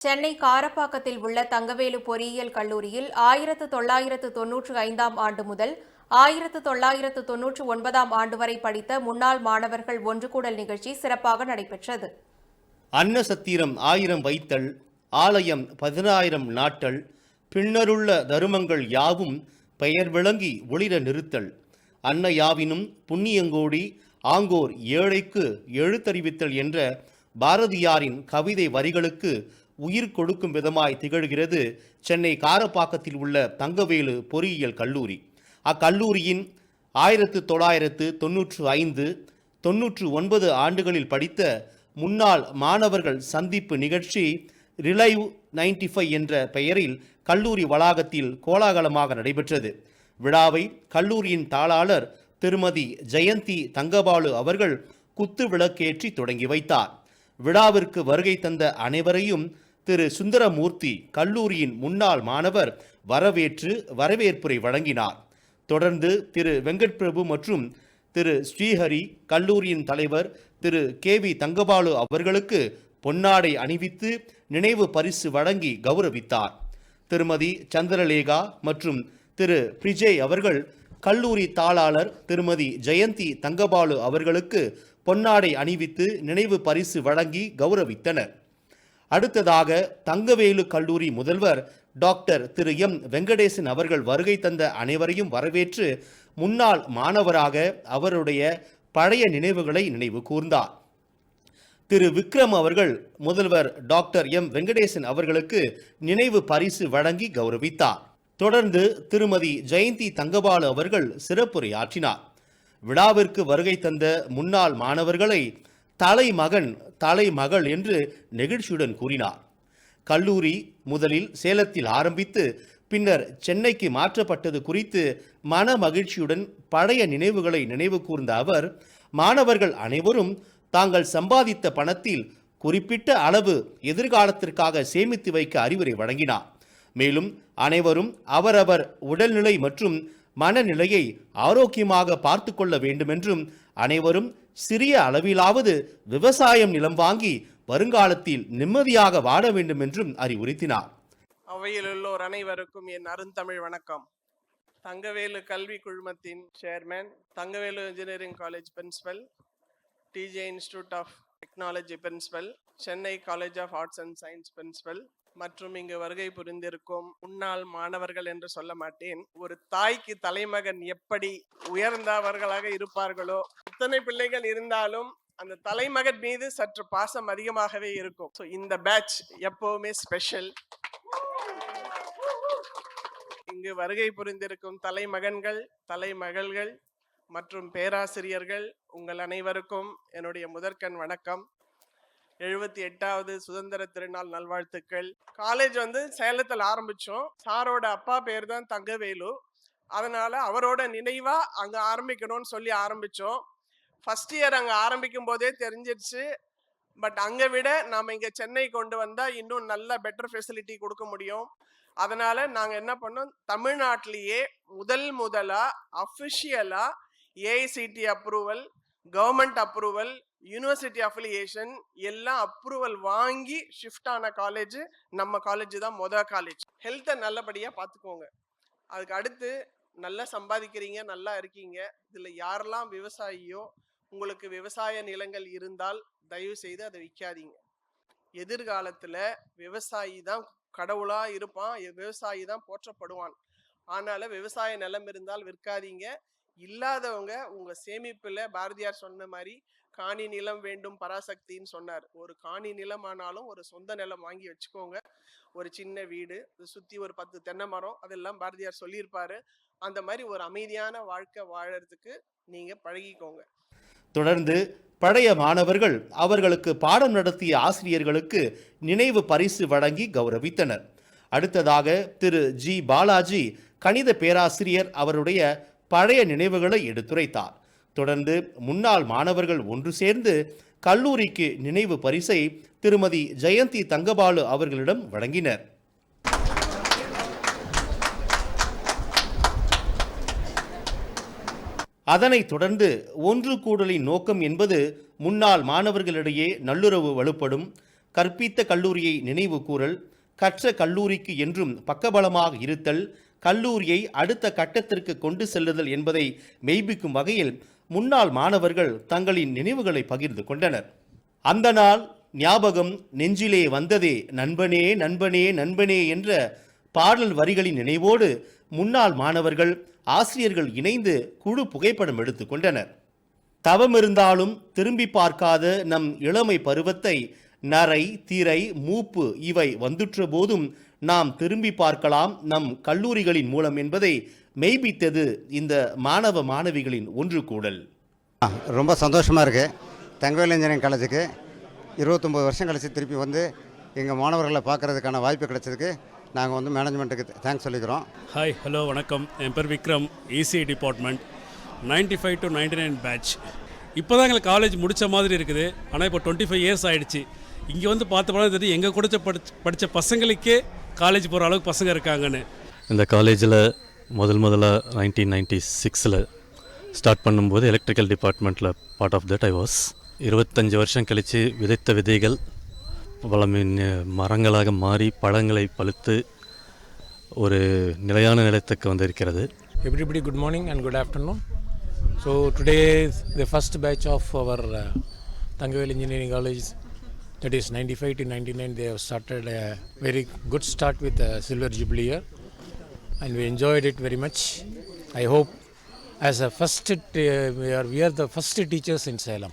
சென்னை காரப்பாக்கத்தில் உள்ள தங்கவேலு பொறியியல் கல்லூரியில் ஆயிரத்து தொள்ளாயிரத்து தொன்னூற்று ஐந்தாம் ஆண்டு முதல் ஆயிரத்து தொள்ளாயிரத்து தொன்னூற்று ஒன்பதாம் ஆண்டு வரை படித்த முன்னாள் மாணவர்கள் ஒன்றுகூடல் நிகழ்ச்சி சிறப்பாக நடைபெற்றது. அன்னசத்திரம் ஆயிரம் வைத்தல் ஆலயம் பதினாயிரம் நாட்டல் பின்னருள்ள தருமங்கள் யாவும் பெயர் விளங்கி ஒளிர நிறுத்தல். அன்னையாவினும் புண்ணியங்கோடி ஆங்கோர் ஏழைக்கு எழுத்தறிவித்தல் என்ற பாரதியாரின் கவிதை வரிகளுக்கு உயிர் கொடுக்கும் விதமாய் திகழ்கிறது சென்னை காரப்பாக்கத்தில் உள்ள தங்கவேலு பொறியியல் கல்லூரி. அக்கல்லூரியின் ஆயிரத்து தொள்ளாயிரத்து தொன்னூற்று ஐந்து தொன்னூற்று ஒன்பது ஆண்டுகளில் படித்த முன்னாள் மாணவர்கள் சந்திப்பு நிகழ்ச்சி ரிலைவ் 95 ஃபைவ் என்ற பெயரில் கல்லூரி வளாகத்தில் கோலாகலமாக நடைபெற்றது. விழாவை கல்லூரியின் தாளாளர் திருமதி ஜெயந்தி தங்கபாலு அவர்கள் குத்து விளக்கேற்றி தொடங்கி வைத்தார். விழாவிற்கு வருகை தந்த அனைவரையும் திரு சுந்தரமூர்த்தி கல்லூரியின் முன்னாள் மாணவர் வரவேற்று வரவேற்புரை வழங்கினார். தொடர்ந்து திரு வெங்கட் பிரபு மற்றும் திரு ஸ்ரீஹரி கல்லூரியின் தலைவர் திரு கே வி தங்கபாலு அவர்களுக்கு பொன்னாடை அணிவித்து நினைவு பரிசு வழங்கி கௌரவித்தார். திருமதி சந்திரலேகா மற்றும் திரு பிரிஜய் அவர்கள் கல்லூரி தாளாளர் திருமதி ஜெயந்தி தங்கபாலு அவர்களுக்கு பொன்னாடை அணிவித்து நினைவு பரிசு வழங்கி கௌரவித்தனர். அடுத்ததாக தங்கவேலு கல்லூரி முதல்வர் டாக்டர் திரு எம். வெங்கடேசன் அவர்கள் வருகை தந்த அனைவரையும் வரவேற்று முன்னாள் மாணவராக அவருடைய பழைய நினைவுகளை நினைவு கூர்ந்தார். திரு. விக்ரம் அவர்கள் முதல்வர் டாக்டர் எம். வெங்கடேசன் அவர்களுக்கு நினைவு பரிசு வழங்கி கௌரவித்தார். தொடர்ந்து திருமதி ஜெயந்தி தங்கபாலு அவர்கள் சிறப்புரையாற்றினார். விழாவிற்கு வருகை தந்த முன்னாள் மாணவர்களை தலைமகன் தலைமகள் என்று நெகிழ்ச்சியுடன் கூறினார். கல்லூரி முதலில் சேலத்தில் ஆரம்பித்து பின்னர் சென்னைக்கு மாற்றப்பட்டது குறித்து மன மகிழ்ச்சியுடன் பழைய நினைவுகளை நினைவு கூர்ந்த அவர் மாணவர்கள் அனைவரும் தாங்கள் சம்பாதித்த பணத்தில் குறிப்பிட்ட அளவு எதிர்காலத்திற்காக சேமித்து வைக்க அறிவுரை வழங்கினார். மேலும் அனைவரும் அவரவர் உடல்நிலை மற்றும் மனநிலையை ஆரோக்கியமாக பார்த்து கொள்ள வேண்டுமென்றும் அனைவரும் சிறிய அளவிலாவது விவசாயம் நிலம் வாங்கி வருங்காலத்தில் நிம்மதியாக வாழ வேண்டும் என்றும் அறிவுறுத்தினார். அவையில் உள்ளோர் அனைவருக்கும் என் அருந்தமிழ் வணக்கம். தங்கவேலு கல்வி குழுமத்தின் chairman Thangavelu engineering college principal DJ institute of technology principal Chennai college of arts and science principal மற்றும் இங்கு வருகை புரிந்திருக்கும் முன்னாள் மாணவர்கள் என்று சொல்ல மாட்டேன். ஒரு தாய்க்கு தலைமகன் எப்படி உயர்ந்தவர்களாக இருப்பார்களோ எத்தனை பிள்ளைகள் இருந்தாலும் அந்த தலைமகன் மீது சற்று பாசம் அதிகமாகவே இருக்கும். ஸோ இந்த பேட்ச் எப்பவுமே ஸ்பெஷல் இங்கு வருகை புரிந்திருக்கும் தலைமகன்கள் தலைமகள்கள் மற்றும் பேராசிரியர்கள் உங்கள் அனைவருக்கும் என்னுடைய முதற்கண் வணக்கம். எழுபத்தி எட்டாவது சுதந்திர திருநாள் நல்வாழ்த்துக்கள். காலேஜ் வந்து சேலத்தில் ஆரம்பித்தோம் சாரோட அப்பா பேர் தான் தங்கவேலு. அதனால அவரோட நினைவாக அங்கே ஆரம்பிக்கணும்னு சொல்லி ஆரம்பித்தோம் ஃபஸ்ட் இயர் அங்கே ஆரம்பிக்கும் போதே தெரிஞ்சிருச்சு. பட் அங்கே விட நாம் இங்கே சென்னை கொண்டு வந்தால் இன்னும் நல்ல பெட்டர் ஃபெசிலிட்டி கொடுக்க முடியும். அதனால் நாங்கள் என்ன பண்ணோம்? தமிழ்நாட்டிலேயே முதல் முதலாக அஃபிஷியலாக AICTE approval government approval university affiliation எல்லாம் அப்ரூவல் வாங்கி ஷிஃப்ட் ஆன காலேஜ் நம்ம காலேஜ் தான் மொதல் காலேஜ். ஹெல்த்தை நல்லபடியாக பார்த்துக்கோங்க அதுக்கு அடுத்து நல்லா சம்பாதிக்கிறீங்க நல்லா இருக்கீங்க. இதில் யாரெல்லாம் விவசாயியோ உங்களுக்கு விவசாய நிலங்கள் இருந்தால் தயவு செய்து அதை விற்காதீங்க எதிர்காலத்தில் விவசாயி தான் கடவுளாக இருப்பான் விவசாயி தான் போற்றப்படுவான். ஆனால விவசாய நிலம் இருந்தால் விற்காதீங்க. இல்லாதவங்க உங்க சேமிப்புல பாரதியார் சொன்ன மாதிரி காணி நிலம் வேண்டும் பராசக்தின்னு சொன்னார். ஒரு காணி நிலம் ஆனாலும் ஒரு சொந்த நிலம் வாங்கி வச்சுக்கோங்க. ஒரு சின்ன வீடு இதை சுத்தி ஒரு பத்து தென்னை மரம் அதெல்லாம் பாரதியார் சொல்லியிருப்பாரு. அந்த மாதிரி ஒரு அமைதியான வாழ்க்கை வாழறதுக்கு நீங்க பழகிக்கோங்க. தொடர்ந்து பழைய மாணவர்கள் அவர்களுக்கு பாடம் நடத்திய ஆசிரியர்களுக்கு நினைவு பரிசு வழங்கி கௌரவித்தனர். அடுத்ததாக திரு ஜி. பாலாஜி கணித பேராசிரியர் அவருடைய பழைய நினைவுகளை எடுத்துரைத்தார். தொடர்ந்து முன்னாள் மாணவர்கள் ஒன்று சேர்ந்து கல்லூரிக்கு நினைவு பரிசை திருமதி ஜெயந்தி தங்கபாலு அவர்களிடம் வழங்கினர். அதனைத் தொடர்ந்து ஒன்று கூடலின் நோக்கம் என்பது முன்னாள் மாணவர்களிடையே நல்லுறவு வலுப்படும் கற்பித்த கல்லூரியை நினைவு கூறல் கற்ற கல்லூரிக்கு என்றும் பக்கபலமாக இருத்தல் கல்லூரியை அடுத்த கட்டத்திற்கு கொண்டு செல்லுதல் என்பதை மெய்ப்பிக்கும் வகையில் முன்னாள் மாணவர்கள் தங்களின் நினைவுகளை பகிர்ந்து கொண்டனர். அந்த நாள் ஞாபகம் நெஞ்சிலே வந்ததே நண்பனே நண்பனே நண்பனே என்ற பாடல் வரிகளின் நினைவோடு முன்னாள் மாணவர்கள் ஆசிரியர்கள் இணைந்து குழு புகைப்படம் எடுத்துக்கொண்டனர் தவம் இருந்தாலும் திரும்பி பார்க்காத நம் இளமை பருவத்தை நரை திரை மூப்பு இவை வந்துற்ற போதும் நாம் திரும்பி பார்க்கலாம் நம் கல்லூரிகளின் மூலம் என்பதை மெய்ப்பித்தது இந்த மாணவ மாணவிகளின் ஒன்று கூடல். ரொம்ப சந்தோஷமாக இருக்குது தங்கவேல் இன்ஜினியரிங் காலேஜுக்கு இருபத்தொம்போது வருஷம் கழித்து திருப்பி வந்து எங்கள் மாணவர்களை பார்க்குறதுக்கான வாய்ப்பு கிடைச்சதுக்கு நாங்கள் வந்து மேனேஜ்மெண்ட்டுக்கு தேங்க்ஸ் சொல்லிக்கிறோம். ஹாய் ஹலோ வணக்கம். என் பேர் Vikram EC department 95 five to ninety nine batch இப்போ தான் எங்களுக்கு காலேஜ் முடித்த மாதிரி இருக்குது. ஆனால் இப்போ டுவெண்ட்டி ஃபைவ் இயர்ஸ் ஆகிடுச்சு இங்கே வந்து பார்த்த போனால் தெரியும் எங்கள் கூட படிச்ச படித்த பசங்களுக்கே காலேஜ் போகிற அளவுக்கு பசங்க இருக்காங்கன்னு. இந்த காலேஜில் முதல் முதல்ல நைன்டீன் நைன்டி சிக்ஸில் ஸ்டார்ட் பண்ணும்போது எலக்ட்ரிக்கல் டிபார்ட்மெண்ட்டில் part of that I was இருபத்தஞ்சி வருஷம் கழித்து விதைத்த விதைகள் பல மின் மரங்களாக மாறி பழங்களை பழுத்து ஒரு நிலையான நிலத்துக்கு வந்திருக்கிறது. Everybody, good morning and good afternoon. So today is the first batch of our uh, Tangavel Engineering College, that is 95 to 99. They have started a very good start with the silver jubilee year, and we enjoyed it very much. I hope, as a first, uh, we are we are the first teachers in Salem.